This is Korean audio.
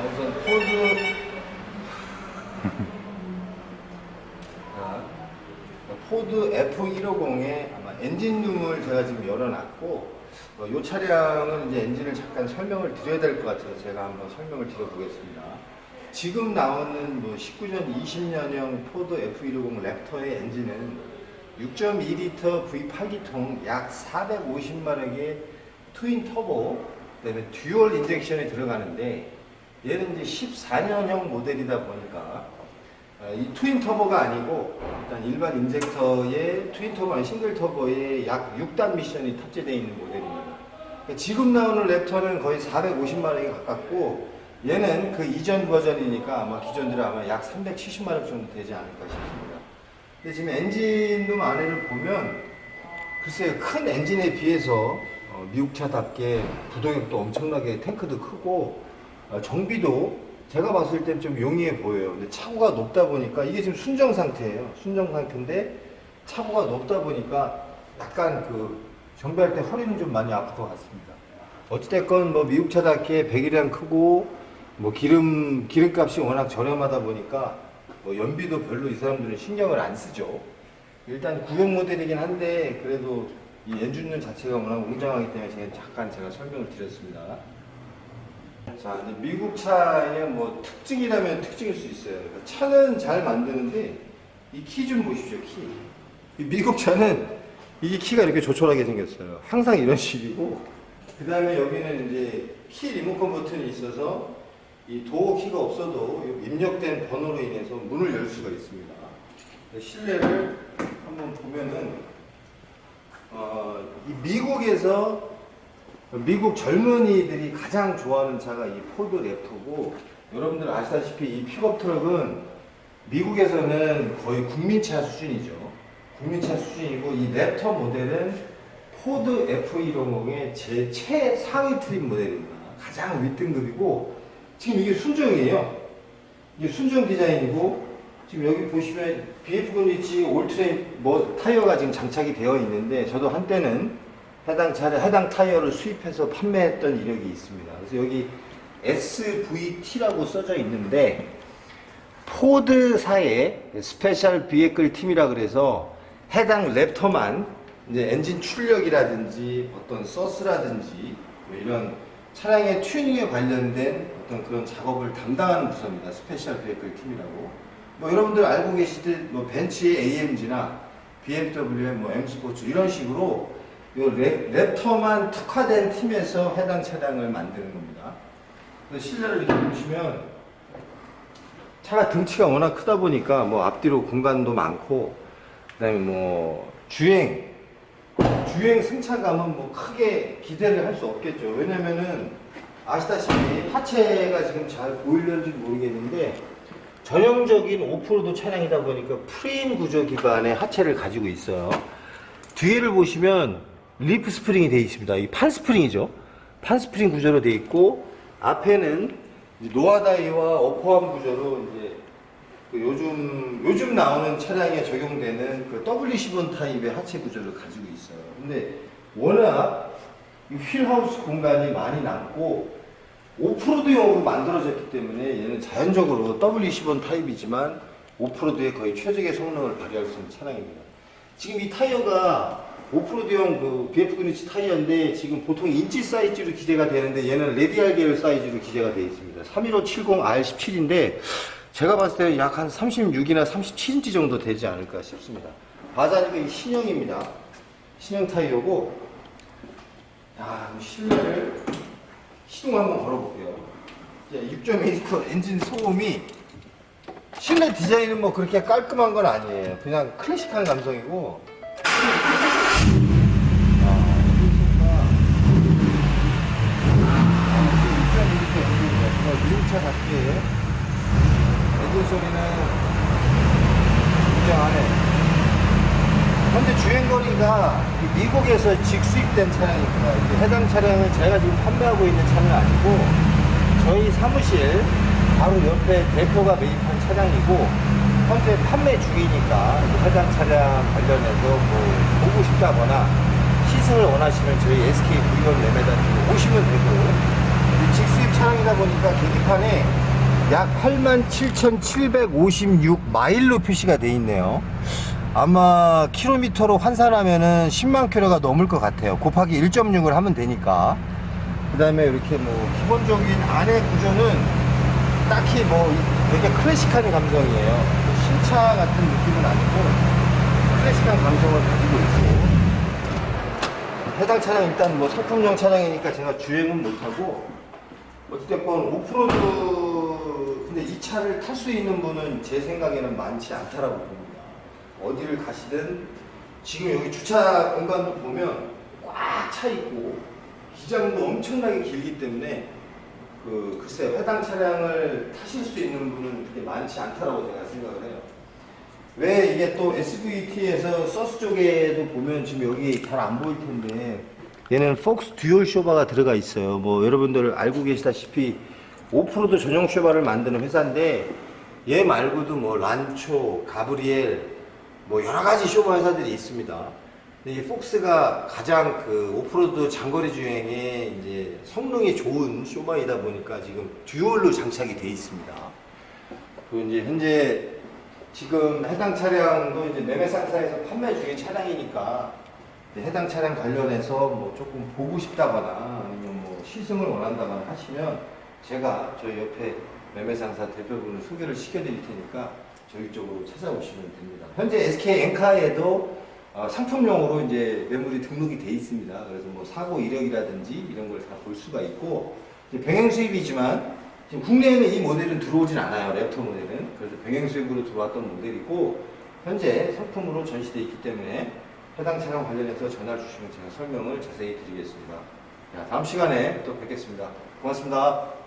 자, 우선 포드 자, 포드 F150의 아마 엔진룸을 제가 지금 열어놨고 어, 이 차량은 이제 엔진을 잠깐 설명을 드려야 될 것 같아서 제가 한번 설명을 드려보겠습니다. 지금 나오는 뭐 19년, 20년형 포드 F150 랩터의 엔진은 6.2L V8기통 약 450마력의 트윈 터보, 그다음에 듀얼 인젝션이 들어가는데 얘는 이제 14년형 모델이다 보니까 어, 이 트윈 터보가 아니고 일단 일반 인젝터의 트윈 터보 아니 싱글 터보에 약 6단 미션이 탑재되어 있는 모델입니다. 그러니까 지금 나오는 랩터는 거의 450마력에 가깝고 얘는 그 이전 버전이니까 아마 기존들은 아마 약 370마력 정도 되지 않을까 싶습니다. 근데 지금 엔진룸 안에를 보면 글쎄요 큰 엔진에 비해서 어, 미국 차답게 부동력도 엄청나게 탱크도 크고 어, 정비도 제가 봤을 땐 좀 용이해 보여요. 근데 차고가 높다 보니까 이게 지금 순정 상태예요. 순정 상태인데 차고가 높다 보니까 약간 그 정비할 때 허리는 좀 많이 아플 것 같습니다. 어찌됐건 뭐 미국 차답게 배기량 크고 뭐 기름 기름값이 워낙 저렴하다 보니까 뭐 연비도 별로 이 사람들은 신경을 안 쓰죠. 일단 구형 모델이긴 한데 그래도 이 엔진룸 자체가 워낙 웅장하기 때문에 제가 잠깐 제가 설명을 드렸습니다. 자, 이제 미국 차의 뭐 특징이라면 특징일 수 있어요. 그러니까 차는 잘 만드는데 이 키 좀 보십시오, 키. 이 미국 차는 이게 키가 이렇게 조촐하게 생겼어요. 항상 이런 식이고 그 다음에 여기는 이제 키 리모컨 버튼이 있어서 이 도어 키가 없어도 이 입력된 번호로 인해서 문을 열 수가 있습니다. 실내를 한번 보면은 어, 이 미국에서 미국 젊은이들이 가장 좋아하는 차가 이 포드 랩터고 여러분들 아시다시피 이 픽업 트럭은 미국에서는 거의 국민차 수준이죠. 국민차 수준이고 이 랩터 모델은 포드 F150의 제 최상위 트림 모델입니다. 가장 윗등급이고 지금 이게 순정이에요. 이게 순정 디자인이고 지금 여기 보시면 BF 그리치 올트레인 뭐 타이어가 지금 장착이 되어 있는데 저도 한때는 해당 차를 해당 타이어를 수입해서 판매했던 이력이 있습니다. 그래서 여기 SVT라고 써져 있는데 포드사의 스페셜 비에클 팀이라 그래서 해당 랩터만 이제 엔진 출력이라든지 어떤 서스라든지 뭐 이런 차량의 튜닝에 관련된 어떤 그런 작업을 담당하는 부서입니다. 스페셜 비에클 팀이라고. 뭐 여러분들 알고 계시듯 뭐 벤츠의 AMG나 BMW의 뭐 M 스포츠 이런 식으로 요 랩, 랩터만 특화된 팀에서 해당 차량을 만드는 겁니다. 그래서 실내를 이렇게 보시면 차가 등치가 워낙 크다 보니까 뭐 앞뒤로 공간도 많고 그다음에 뭐 주행 주행 승차감은 뭐 크게 기대를 할 수 없겠죠. 왜냐면은 아시다시피 하체가 지금 잘 보일는지 모르겠는데 전형적인 오프로드 차량이다 보니까 프레임 구조 기반의 하체를 가지고 있어요. 뒤에를 보시면 리프 스프링이 되어 있습니다. 이 판 스프링이죠. 판 스프링 구조로 되어 있고 앞에는 노아다이와 어퍼함 구조로 이제 그 요즘 요즘 나오는 차량에 적용되는 그 W10번 타입의 하체 구조를 가지고 있어요. 근데 워낙 이 휠하우스 공간이 많이 남고 오프로드용으로 만들어졌기 때문에 얘는 자연적으로 W10번 타입이지만 오프로드에 거의 최적의 성능을 발휘할 수 있는 차량입니다. 지금 이 타이어가 오프로드용 그 BF 그니치 타이어인데 지금 보통 인치 사이즈로 기재가 되는데 얘는 레디알 계열 사이즈로 기재가 되어 있습니다. 31570R17인데 제가 봤을 때 약 한 36이나 37인치 정도 되지 않을까 싶습니다. 바자니까 이 신형입니다. 신형 타이어고 야, 이 실내를 시동 한번 걸어볼게요. 6.2리터 엔진 소음이 실내 디자인은 뭐 그렇게 깔끔한 건 아니에요. 그냥 클래식한 감성이고. 미국차 같게 엔진 소리는 굉장하네. 현재 주행거리가 이 미국에서 직수입된 차량입니다. 해당 차량은 제가 지금 판매하고 있는 차는 아니고 저희 사무실 바로 옆에 대표가 매입한 차량이고 현재 판매 중이니까 해당 차량 관련해서 뭐 보고 싶다거나 시승을 원하시면 저희 SK V1 레메단으로 오시면 되고 차량이다 보니까 계기판에 약 87,756 마일로 표시가 돼 있네요. 아마 킬로미터로 환산하면은 10만 킬로가 넘을 것 같아요. 곱하기 1.6을 하면 되니까. 그 다음에 이렇게 뭐 기본적인 안의 구조는 딱히 뭐 되게 클래식한 감성이에요. 신차 같은 느낌은 아니고 클래식한 감성을 가지고 있고 해당 차량 일단 뭐 상품용 차량이니까 제가 주행은 못하고 어찌됐건 오프로드 근데 이 차를 탈 수 있는 분은 제 생각에는 많지 않다라고 봅니다. 어디를 가시든 지금 여기 주차 공간도 보면 꽉 차 있고 기장도 엄청나게 길기 때문에 그 글쎄 해당 차량을 타실 수 있는 분은 그렇게 많지 않다라고 제가 생각을 해요. 왜 이게 또 SVT에서 서스 쪽에도 보면 지금 여기 잘 안 보일 텐데 얘는 폭스 듀얼 쇼바가 들어가 있어요. 뭐 여러분들 알고 계시다시피 오프로드 전용 쇼바를 만드는 회사인데 얘 말고도 뭐 란초, 가브리엘 뭐 여러 가지 쇼바 회사들이 있습니다. 근데 이 폭스가 가장 그 오프로드 장거리 주행에 이제 성능이 좋은 쇼바이다 보니까 지금 듀얼로 장착이 돼 있습니다. 그리고 이제 현재 지금 해당 차량도 이제 매매 상사에서 판매 중인 차량이니까 해당 차량 관련해서 뭐 조금 보고 싶다거나 아니면 뭐 시승을 원한다거나 하시면 제가 저희 옆에 매매 상사 대표분을 소개를 시켜드릴 테니까 저희 쪽으로 찾아오시면 됩니다. 현재 SK 엔카에도 어, 상품용으로 이제 매물이 등록이 돼 있습니다. 그래서 뭐 사고 이력이라든지 이런 걸 다 볼 수가 있고 이제 병행 수입이지만 지금 국내에는 이 모델은 들어오진 않아요. 랩터 모델은. 그래서 병행 수입으로 들어왔던 모델이고 현재 상품으로 전시되어 있기 때문에 해당 차량 관련해서 전화를 주시면 제가 설명을 자세히 드리겠습니다. 자, 다음 시간에 또 뵙겠습니다. 고맙습니다.